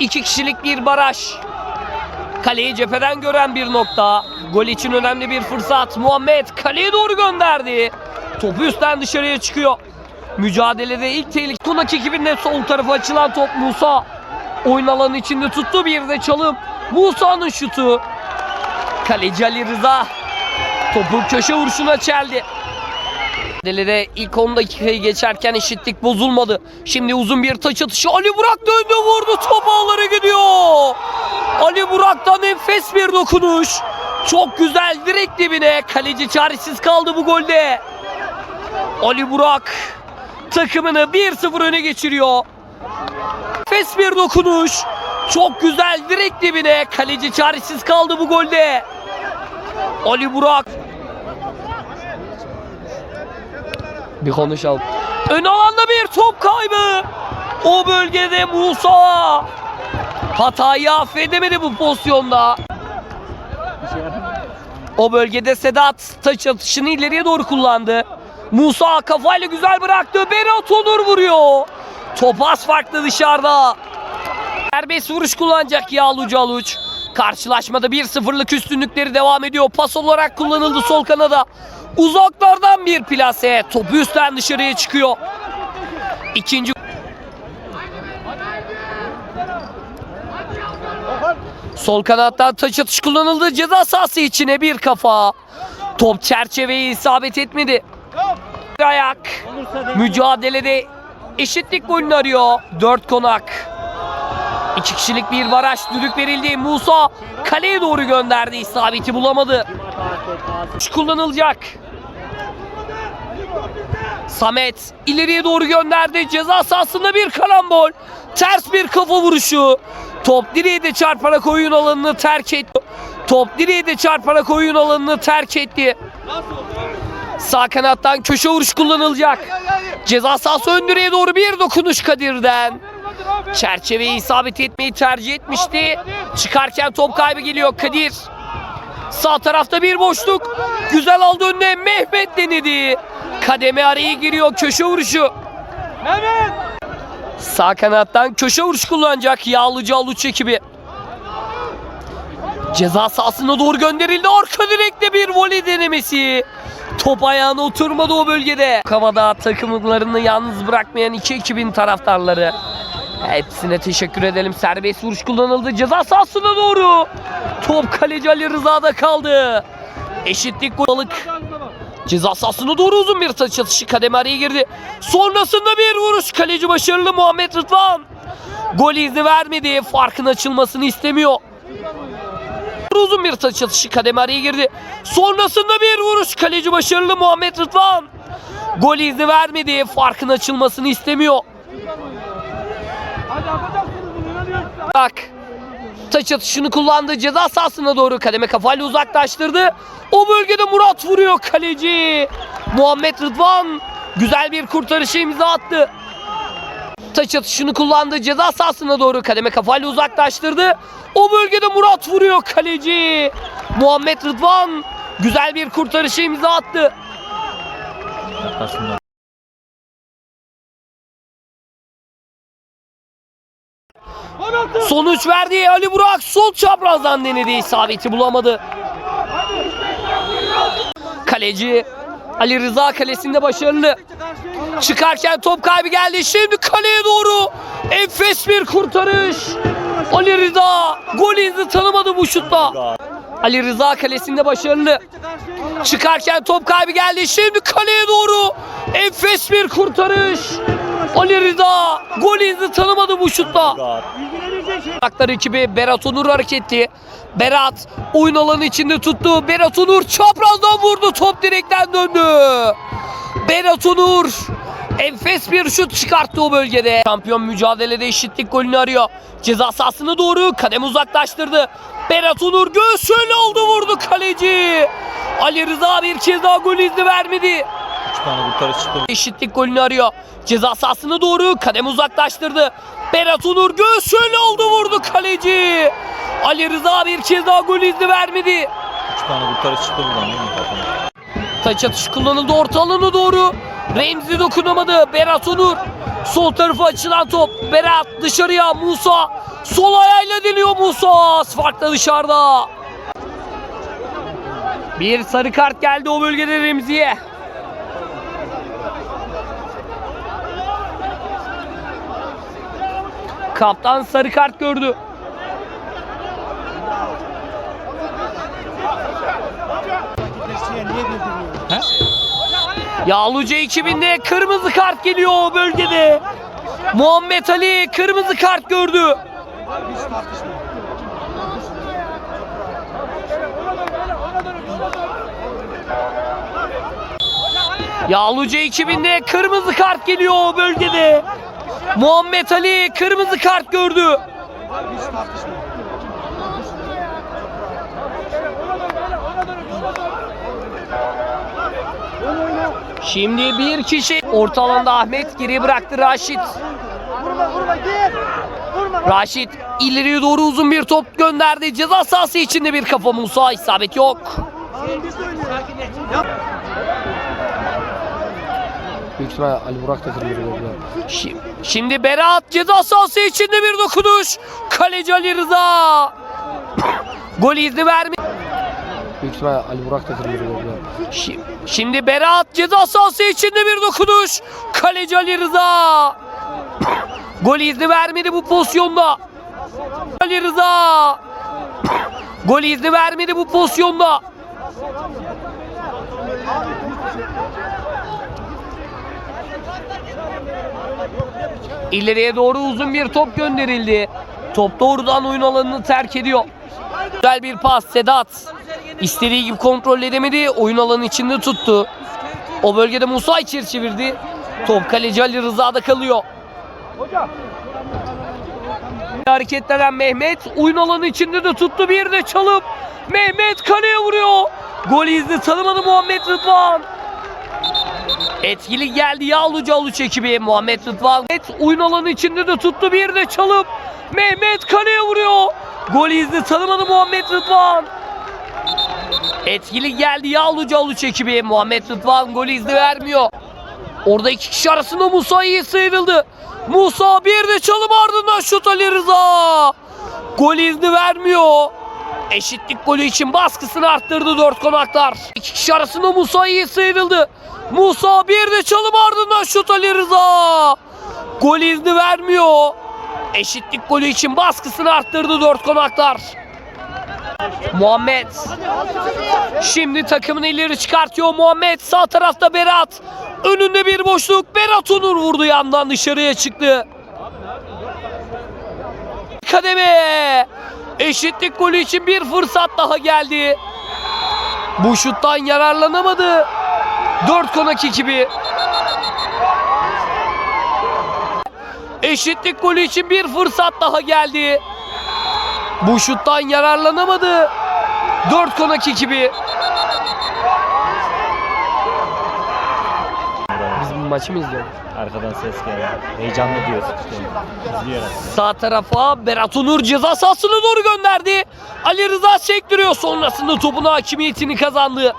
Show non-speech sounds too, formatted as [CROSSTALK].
İki kişilik bir baraj. Kaleyi cepheden gören bir nokta. Gol için önemli bir fırsat. Muhammed kaleye doğru gönderdi. Topu üstten dışarıya çıkıyor. Mücadelede ilk tehlike. Kunak ekibinde sol tarafa açılan top Musa. Oyun alanı içinde tuttu bir de çalım. Musa'nın şutu. Kaleci Ali Rıza. Topu köşe vuruşuna çeldi. Mücadelede ilk 10 dakikayı geçerken eşitlik bozulmadı. Şimdi uzun bir taç atışı. Ali Burak döndü vurdu. Top ağlara gidiyor. Ali Burak'tan enfes bir dokunuş. Çok güzel direkt dibine. Kaleci çaresiz kaldı bu golde. Ali Burak takımını 1-0 öne geçiriyor. Enfes bir dokunuş. Çok güzel direkt dibine. Kaleci çaresiz kaldı bu golde. Ali Burak. Bir konuşalım. Ön alanda bir top kaybı. O bölgede Musa. Hatayı affedemedi bu pozisyonda. O bölgede Sedat taç atışını ileriye doğru kullandı. Musa kafayla güzel bıraktı. Berat Onur vuruyor. Top az farklı dışarıda. Serbest vuruş kullanacak Yağlı Caluç. Karşılaşmada 1-0'lık üstünlükleri devam ediyor. Pas olarak kullanıldı sol kanada. Uzaklardan bir plase. Topu üstten dışarıya çıkıyor. İkinci Sol kanattan taç atış kullanıldı. Ceza sahası içine bir kafa. Top çerçeveyi isabet etmedi. Ayak. Mücadelede eşitlik golünü arıyor. Dört konak. İki kişilik bir baraj düdük verildi. Musa kaleye doğru gönderdi. İsabeti bulamadı. Üç kullanılacak. Samet ileriye doğru gönderdi. Ceza sahasında bir karambol. Ters bir kafa vuruşu. Top direğe de çarparak oyun alanını terk etti. Top direğe de çarparak oyun alanını terk etti. Sağ kanattan köşe vuruş kullanılacak. Ceza sahası ön doğru bir dokunuş Kadir'den. Çerçeveyi isabet etmeyi tercih etmişti. Çıkarken top kaybı geliyor Kadir. Sağ tarafta bir boşluk. Güzel aldı önüne Mehmet denedi. Kademe araya giriyor köşe vuruşu. Sağ kanattan köşe vuruş kullanacak Yağlıcı Aluç ekibi. Ceza sahasına doğru gönderildi. Arka direkte bir voley denemesi. Top ayağına oturmadı o bölgede. Havada takımlarını yalnız bırakmayan iki ekibin taraftarları. Hepsine teşekkür edelim. Serbest vuruş kullanıldı. Ceza sahasına doğru. Top kaleci Ali Rıza'da kaldı. Eşitlik balık. Ceza sahasına doğru uzun bir taç atışı kademe araya girdi. Sonrasında bir vuruş kaleci başarılı Muhammed Rıdvan. Gol izni vermedi. Farkın açılmasını istemiyor. Uzun bir taç atışı kademe araya girdi. Sonrasında bir vuruş kaleci başarılı Muhammed Rıdvan. Gol izni vermedi. Farkın açılmasını istemiyor. Bak. Taç atışını kullandı. Ceza sahasına doğru kademe kafayla uzaklaştırdı. O bölgede Murat vuruyor kaleci. Muhammed Rıdvan güzel bir kurtarışı imza attı. Taç atışını kullandı. Ceza sahasına doğru kademe kafayla uzaklaştırdı. O bölgede Murat vuruyor kaleci. Muhammed Rıdvan güzel bir kurtarışı imza attı. Sonuç verdi Ali Burak sol çaprazdan denedi isabeti bulamadı. Kaleci Ali Rıza kalesinde başarılı. Çıkarken top kaybı geldi. Şimdi kaleye doğru enfes bir kurtarış. Ali Rıza gol izni tanımadı bu şutla. Ali Rıza kalesinde başarılı. Çıkarken top kaybı geldi. Şimdi kaleye doğru enfes bir kurtarış. Ali Rıza gol izni tanımadı bu şutla. Aklar ekibi Berat Onur hareketli. Berat oyun alanı içinde tuttu. Berat Onur çaprazdan vurdu. Top direkten döndü. Berat Onur enfes bir şut çıkarttı o bölgede. Şampiyon mücadelede eşitlik golünü arıyor. Ceza sahasına doğru kadem uzaklaştırdı. Berat Onur göğüs şöyle oldu vurdu kaleci. Ali Rıza bir kez daha gol izni vermedi. 3 tane kurtarış çıktı. Eşitlik golünü arıyor. Ceza sahasına doğru kadem uzaklaştırdı. Berat Onur şöyle oldu vurdu kaleci. Ali Rıza bir kez daha gol izni vermedi. 3 tane kurtarış çıktı buradan değil mi? Taç atışı kullanıldı orta alana doğru. Remzi dokunamadı. Berat Onur. Sol tarafa açılan top. Berat dışarıya. Musa Sol ayağıyla deniyor Musa. Farklı dışarıda. Bir sarı kart geldi o bölgede Remzi'ye. Kaptan sarı kart gördü. Yağlıca ekibinde kırmızı kart geliyor o bölgede. Muhammed Ali kırmızı kart gördü. Yağlıca ekibinde kırmızı kart geliyor o bölgede. Muhammed Ali kırmızı kart gördü. Şimdi bir kişi orta alanda Ahmet geri bıraktı Raşit. Vurma vurma gir. Vurma. Raşit ileriye doğru uzun bir top gönderdi. Ceza sahası içinde bir kafa Musa isabet yok. Oynuyoruz. Büyük ihtimal Ali Burak da kırmızı gördü. Şimdi Berat ceza sahası içinde bir dokunuş. Kaleci Ali Rıza. [COUGHS] Gol izni vermi. Büyük ihtimal Ali Burak da kırmızı gördü. Şimdi Berat ceza sahası içinde bir dokunuş. Kaleci Ali Rıza. [COUGHS] Gol izni vermedi bu pozisyonda. Ali Rıza. [COUGHS] Gol izni vermedi bu pozisyonda. İleriye doğru uzun bir top gönderildi. Top doğrudan oyun alanını terk ediyor. Güzel bir pas Sedat. İstediği gibi kontrol edemedi. Oyun alanı içinde tuttu. O bölgede Musa içeri çevirdi. Top kaleci Ali Rıza'da kalıyor. Hareketlenen Mehmet oyun alanı içinde de tuttu bir de çalıp Mehmet kaleye vuruyor. Gol izni tanımadı Muhammed Rıdvan. Etkili geldi Yağluca Aluç ekibi Muhammed Rıdvan. Evet, oyun alanı içinde de tuttu bir de çalıp Mehmet kaleye vuruyor. Gol izni tanımadı Muhammed Rıdvan. Etkili geldi Yağluca Aluç ekibi Muhammed Rıdvan gol izni vermiyor. Orada iki kişi arasında Musa iyi sıyrıldı. Musa bir de çalım ardından şut Ali Rıza. Gol izni vermiyor. Eşitlik golü için baskısını arttırdı dört konaklar. İki kişi arasında Musa iyi sıyrıldı. Musa bir de çalım ardından şut Ali Rıza. Gol izni vermiyor. Eşitlik golü için baskısını arttırdı dört konaklar. Muhammed. Şimdi takımını ileri çıkartıyor Muhammed. Sağ tarafta Berat. Önünde bir boşluk. Berat Onur vurdu yandan dışarıya çıktı. Kademe. Eşitlik golü için bir fırsat daha geldi. Bu şuttan yararlanamadı. 4 konak ekibi. Eşitlik golü için bir fırsat daha geldi. Bu şuttan yararlanamadı. 4 konak ekibi. Biz bu maçı mı izliyoruz? Arkadan ses geldi. Heyecanlı işte. İzleyerek. Sağ tarafa Berat Onur ceza sahasına doğru gönderdi. Ali Rıza sektiriyor sonrasında topun hakimiyetini kazandı.